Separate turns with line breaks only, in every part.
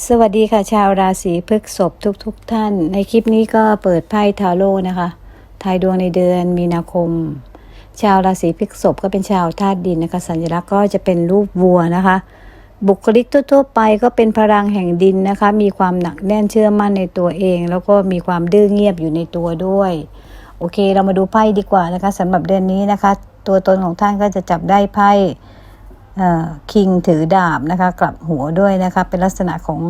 สวัสดีค่ะ ชาวราศีพฤษภทุกๆทท่าน ในคลิปนี้ก็เปิดไพ่ทาโร่นะคะ ทายดวงในเดือนมีนาคม ชาวราศีพฤษภก็เป็นชาวธาตุดินนะคะ สัญลักษณ์ก็จะเป็นรูปวัวนะคะ บุคลิกทั่วๆไปก็เป็นพลังแห่งดินนะคะ มีความหนักแน่นเชื่อมั่นในตัวเอง แล้วก็มีความดื้อเงียบอยู่ในตัวด้วย โอเค เรามาดูไพ่ดีกว่านะคะสำหรับเดือนนี้นะคะ ตัวตนของท่านก็จะจับได้ไพ่ คิงถือดาบนะคะ กลับหัวด้วยนะคะ เป็นลักษณะของ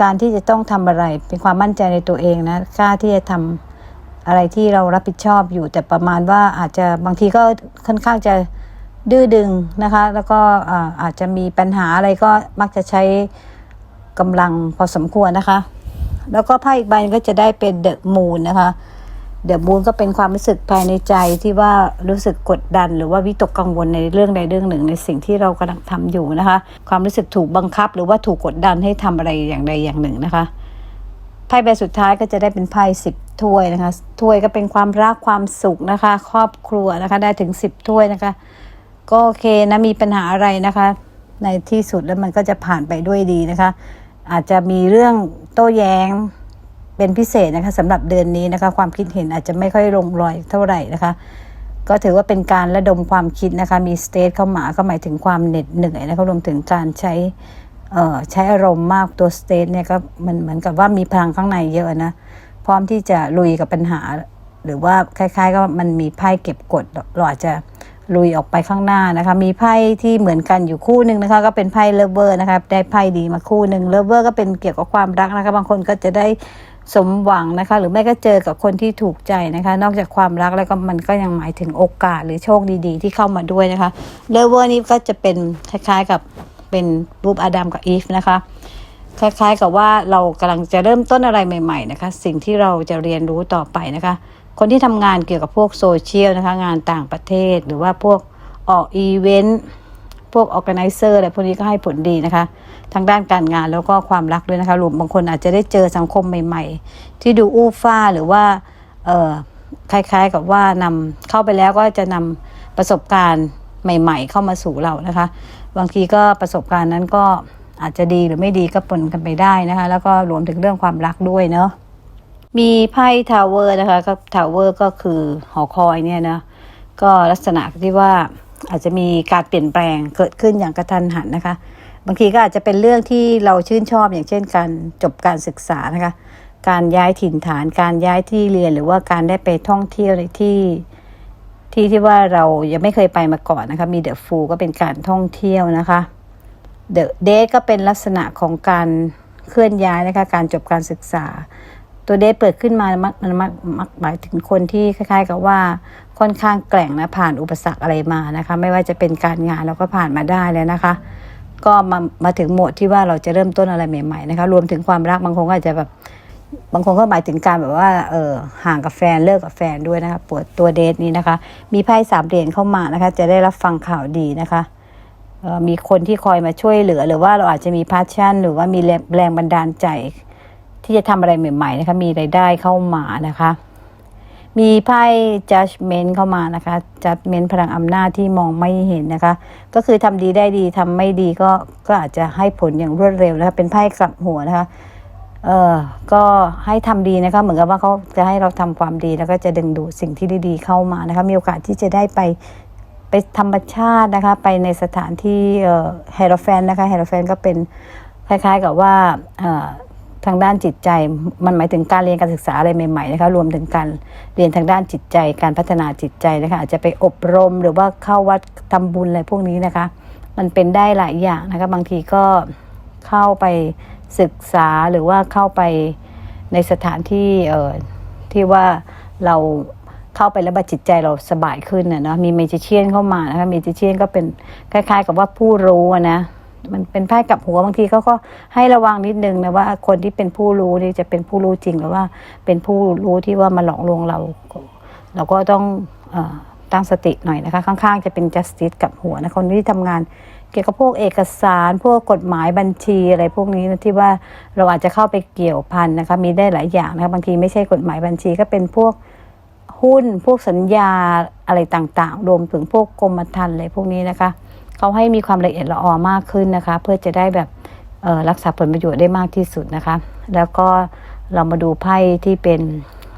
การที่จะต้องทำอะไร เป็นความมั่นใจในตัวเองนะกล้าที่จะทำอะไรที่เรารับผิดชอบอยู่ แต่ประมาณว่าอาจจะบางทีก็ค่อนข้างจะดื้อดึงนะคะ แล้วก็อาอาจจะมีปัญหาอะไรก็มักจะใช้กำลังพอสมควรนะคะ แล้วก็ไพ่อีกใบก็จะได้เป็นเดอะมูนนะคะ เดอะมูนก็เป็นความรู้สึกภายในใจที่ว่ารู้สึกกดดัน หรือว่าวิตกกังวลในเรื่องใดเรื่องหนึ่ง ในสิ่งที่เรากำลังทำอยู่นะคะ ความรู้สึกถูกบังคับ หรือว่าถูกกดดันให้ทำอะไรอย่างใดอย่างหนึ่งนะคะไพ่ใบสุดท้ายก็จะได้เป็นไพ่สิบถ้วยนะคะถ้วยก็เป็นความรักความสุขนะคะ ครอบครัวนะคะ ได้ถึงสิบถ้วยนะคะ ก็โอเคนะมีปัญหาอะไรนะคะ ในที่สุดแล้วมันก็จะผ่านไปด้วยดีนะคะ อาจจะมีเรื่องโต้แย้ง เป็นพิเศษนะคะสำหรับเดือนนี้นะคะ ความคิดเห็นอาจจะไม่ค่อยลงรอยเท่าไหร่นะคะ ก็ถือว่าเป็นการระดมความคิดนะคะ มีสเตทเข้ามาก็หมายถึงความเหน็ดเหนื่อยนะคะรวมถึงการใช้ใช้อารมณ์มากตัวสเตทเนี่ยก็มันเหมือนกับว่ามีพลังข้างในเยอะนะ พร้อมที่จะลุยกับปัญหา หรือว่าคล้ายๆก็มันมีไพ่เก็บกดเราอาจจะลุยออกไปข้างหน้านะคะ มีไพ่ที่เหมือนกันอยู่คู่หนึ่งนะคะ ก็เป็นไพ่เลเวอร์นะคะได้ไพ่ดีมาคู่หนึ่งเลเวอร์ก็เป็นเกี่ยวกับความรักนะคะ บางคนก็จะได้ สมหวังนะคะ หรือไม่ก็เจอกับคนที่ถูกใจนะคะ นอกจากความรักแล้วก็มันก็ยังหมายถึงโอกาสหรือโชคดีๆ ที่เข้ามาด้วยนะคะเลเวอร์นี้ก็จะเป็นคล้ายๆกับเป็นรูปอาดัมกับอีฟนะคะ คล้ายๆกับว่าเรากำลังจะเริ่มต้นอะไรใหม่ ๆนะคะ สิ่งที่เราจะเรียนรู้ต่อไปนะคะ คนที่ทำงานเกี่ยวกับพวกโซเชียลนะคะ งานต่างประเทศหรือว่าพวกออกอีเวนต์ พวกออแกไนเซอร์อะไรพวกนี้ก็ให้ผลดีนะคะ ทางด้านการงานแล้วก็ความรักด้วยนะคะรวมบางคนอาจจะได้เจอสังคมใหม่ ๆ ที่ดูอู้ฟ้าหรือว่าเออคล้ายๆกับว่านำเข้าไปแล้วก็จะนำประสบการณ์ใหม่ ๆ เข้ามาสู่เรานะคะ บางทีก็ประสบการณ์นั้นก็อาจจะดีหรือไม่ดีก็ปนกันไปได้นะคะ แล้วก็รวมถึงเรื่องความรักด้วยเนาะมีไพ่ทาวเวอร์นะคะก็ทาวเวอร์ก็คือหอคอยเนี่ยนะก็ลักษณะที่ว่า อาจจะมีการเปลี่ยนแปลงเกิดขึ้นอย่างกระทันหันนะคะ บางทีก็อาจจะเป็นเรื่องที่เราชื่นชอบอย่างเช่น การจบการศึกษานะคะ การย้ายถิ่นฐาน การย้ายที่เรียนหรือว่าการได้ไปท่องเที่ยวในที่ที่ที่ว่าเรายังไม่เคยไปมาก่อนนะคะ มีเดอะฟูก็เป็นการท่องเที่ยวนะคะเดอะเดก็เป็นลักษณะของการเคลื่อนย้ายนะคะการจบการศึกษา ตัวเดทเปิดขึ้นมามันมันมักหมายถึงคนที่คล้าย ๆ กับว่า ค่อนข้างแกร่งนะผ่านอุปสรรคอะไรมานะคะ ไม่ว่าจะเป็นการงานเราก็ผ่านมาได้แล้วนะคะ ก็มามาถึงโหมดที่ว่าเราจะเริ่มต้นอะไรใหม่ๆนะคะ รวมถึงความรักบางคนก็อาจจะแบบบางคนก็หมายถึงการแบบว่าเออห่างกับแฟนเลิกกับแฟนด้วยนะคะปวดตัวเดทนี้นะคะ มีไพ่สามเหรียญเข้ามานะคะ จะได้รับฟังข่าวดีนะคะมีคนที่คอยมาช่วยเหลือ หรือว่าเราอาจจะมีพาชั่น หรือว่ามีแรงบันดาลใจ ที่จะทำอะไรใหม่ ๆ นะคะ มีรายได้เข้ามานะคะ มีไพ่ judgment เข้ามานะคะ judgment พลังอำนาจที่มองไม่เห็นนะคะ ก็คือทำดีได้ดีทำไม่ดีก็ก็อาจจะให้ผลอย่างรวดเร็วนะคะ เป็นไพ่กลับหัวนะคะ เออก็ให้ทำดีนะคะ เหมือนกับว่าเขาจะให้เราทำความดีแล้วก็จะดึงดูดสิ่งที่ดีๆเข้ามานะคะ มีโอกาสที่จะได้ไปไปธรรมชาตินะคะ ไปในสถานที่เอ่อเฮโรแฟนนะคะเฮโรแฟนก็เป็นคล้ายๆกับว่าเอ่อ ทางด้านจิตใจ มันหมายถึงการเรียนการศึกษาอะไรใหม่ๆนะคะรวมถึงการเรียนทางด้านจิตใจ การพัฒนาจิตใจนะคะอาจจะไปอบรมหรือว่าเข้าวัดทำบุญอะไรพวกนี้นะคะ มันเป็นได้หลายอย่างนะคะบางทีก็เข้าไปศึกษาหรือว่าเข้าไปในสถานที่เอ่อที่ว่าเราเข้าไปแล้วบัจิตใจเราสบายขึ้นนะเนาะมีเมจิเชียนเข้ามานะคะเมจิเชียนก็เป็นคล้าย ๆ กับว่าผู้รู้นะ มันเป็นไพ่กับหัวบางทีเขาก็ให้ระวังนิดนึงนะว่าคนที่เป็นผู้รู้นี่จะเป็นผู้รู้จริงหรือว่าเป็นผู้รู้ที่ว่ามาหลอกลวงเรา เราก็ต้องอตั้งสติหน่อยนะคะ ข้างๆ จะเป็น justice กับหัวนะคนที่ทำงานเกี่ยวกับพวกเอกสาร พวกกฎหมายบัญชีอะไรพวกนี้นะที่ว่าเราอาจจะเข้าไปเกี่ยวพันนะคะมีได้หลายอย่างนะคะบางทีไม่ใช่กฎหมายบัญชีก็เป็นพวกหุ้น พวกสัญญาอะไรต่างๆ รวมถึงพวกกรมธรรม์อะไรพวกนี้นะคะ เขาให้มีความละเอียดละออมากขึ้นนะคะ เพื่อจะได้แบบรักษาผลประโยชน์ได้มากที่สุดนะคะ แล้วก็เรามาดูไพ่ที่เป็น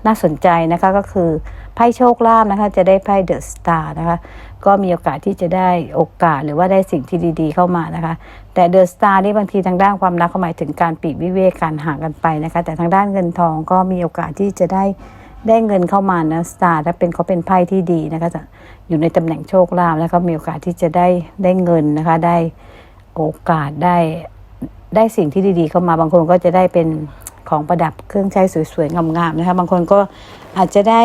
น่าสนใจนะคะก็คือไพ่โชคลาภนะคะ จะได้ไพ่เดอะสตาร์นะคะ ก็มีโอกาสที่จะได้โอกาสหรือว่าได้สิ่งที่ดีๆเข้ามานะคะ แต่เดอะสตาร์นี่บางทีทางด้านความรักก็หมายถึงการปีกวิเวกการห่างกันไปนะคะ แต่ทางด้านเงินทองก็มีโอกาสที่จะได้ ได้เงินเข้ามานะสตาร์ถ้าเป็นเขาเป็นไพ่ที่ดีนะคะจะอยู่ในตำแหน่งโชคลาภแล้วก็มีโอกาสที่จะได้ได้เงินนะคะได้โอกาสได้ได้สิ่งที่ดีๆ เข้ามาบางคนก็จะได้เป็นของประดับเครื่องใช้สวยๆงามๆนะคะบางคนก็อาจจะได้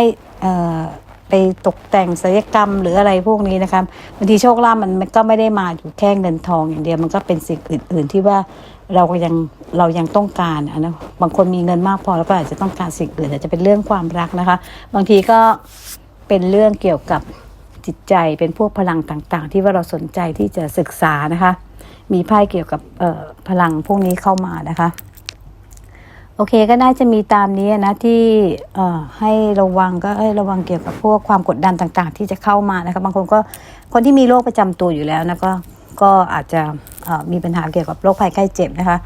ไปตกแต่งศิลปกรรมหรืออะไรพวกนี้นะคะบางทีโชคลาภมันก็ไม่ได้มาอยู่แค่เงินทองอย่างเดียวมันก็เป็นสิ่งอื่น ๆ ที่ว่า เราก็ยังเรายังต้องการอะนะบางคนมีเงินมากพอแล้วก็อาจจะต้องการสิ่งอื่นอาจจะเป็นเรื่องความรักนะคะ บางทีก็เป็นเรื่องเกี่ยวกับจิตใจเป็นพวกพลังต่างๆ ที่ว่าเราสนใจที่จะศึกษานะคะ มีไพ่เกี่ยวกับพลังพวกนี้เข้ามานะคะ โอเคก็น่าจะมีตามนี้นะที่ให้ระวังก็ให้ระวังเกี่ยวกับพวกความกดดันต่างๆ ที่จะเข้ามานะคะ บางคนก็คนที่มีโรคประจำตัวอยู่แล้วนะก็ ก็อาจจะมีปัญหาเกี่ยวกับโรคภัยไข้เจ็บนะคะ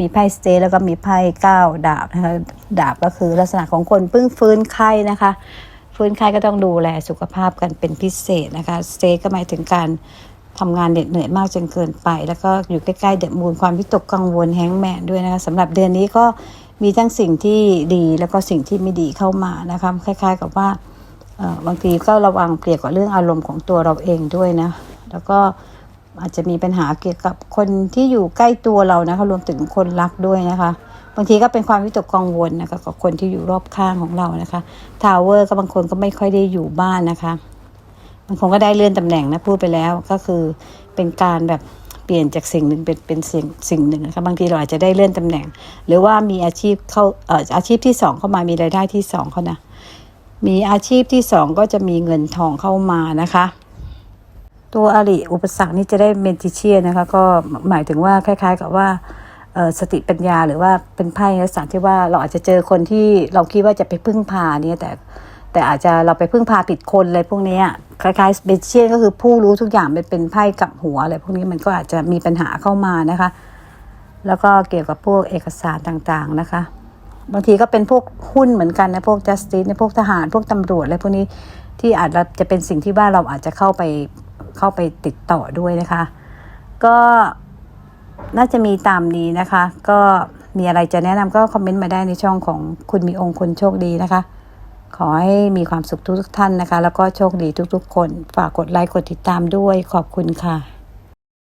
มีไพ่สเตแล้วก็มีไพ่เก้าดาบนะคะดาบก็คือลักษณะของคนเพิ่งฟื้นไข้นะคะฟื้นไข้ก็ต้องดูแลสุขภาพกันเป็นพิเศษนะคะสเตก็หมายถึงการทำงานเหน็ดเหนื่อยมากจนเกินไป แล้วก็อยู่ใกล้ๆเดอะมูนความวิตกกังวลแฮงแมนด้วยนะคะสำหรับเดือนนี้ก็มีทั้งสิ่งที่ดีแล้วก็สิ่งที่ไม่ดีเข้ามานะคะคล้าย ๆ กับว่าบางทีก็ระวังเกี่ยวกับเรื่องอารมณ์ของตัวเราเองด้วยนะ แล้วก็ อาจจะมีปัญหาเกี่ยวกับคนที่อยู่ใกล้ตัวเรานะคะรวมถึงคนรักด้วยนะคะบางทีก็เป็นความวิตกกังวลนะคะกับคนที่อยู่รอบข้างของเรานะคะทาวเวอร์ก็บางคนก็ไม่ค่อยได้อยู่บ้านนะคะบางคนก็ได้เลื่อนตำแหน่งนะพูดไปแล้วก็คือเป็นการแบบเปลี่ยนจากสิ่งหนึ่งเป็นเป็นสิ่งสิ่งหนึ่งนะคะบางทีเราอาจจะได้เลื่อนตำแหน่ง หรือว่ามีอาชีพเข้าเอ่ออาชีพที่สองเข้ามามีรายได้ที่สองเขานะมีอาชีพที่สองก็จะมีเงินทองเข้ามานะคะ ตัวอริอุปสรรคนี่จะได้เมนติเชียนะคะ ก็หมายถึงว่าคล้าย ๆ กับว่าสติปัญญาหรือว่าเป็นไพ่ลักษณะที่ว่าเราอาจจะเจอคนที่เราคิดว่าจะไปพึ่งพาเนี่ยแต่แต่อาจจะเราไปพึ่งพาผิดคนอะไรพวกนี้ยคล้ายๆเบเชียนก็คือผู้รู้ทุกอย่างเป็นเป็นไพ่กับหัวอะไรพวกนี้มันก็อาจจะมีปัญหาเข้ามานะคะ แล้วก็เกี่ยวกับพวกเอกสารต่างๆนะคะ บางทีก็เป็นพวกหุ้นเหมือนกันนะพวก justice ในพวกทหารพวกตำรวจอะไรพวกนี้ที่อาจจะเป็นสิ่งที่ว่าเราอาจจะเข้าไป เข้าไปติดต่อด้วยนะคะ ก็น่าจะมีตามนี้นะคะ ก็มีอะไรจะแนะนำก็คอมเมนต์มาได้ในช่องของคุณมีองค์คนโชคดีนะคะ ขอให้มีความสุขทุกท่านนะคะ แล้วก็โชคดีทุกๆ คน ฝากกดไลค์กดติดตามด้วยขอบคุณค่ะ